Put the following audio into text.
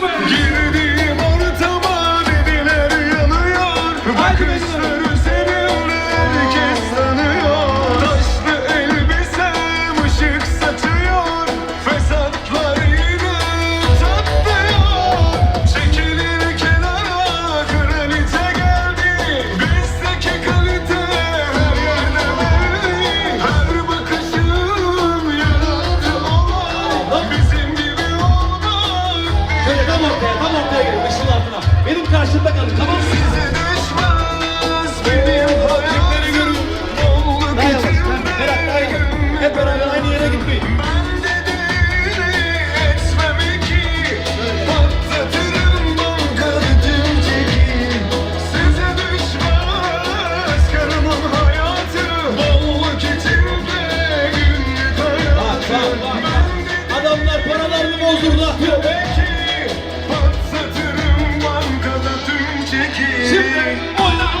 Ньюмен! Böyle tam ortaya, tam ortaya gelin. Işığın altına. Benim karşımda kalın, tamam mı? Oy,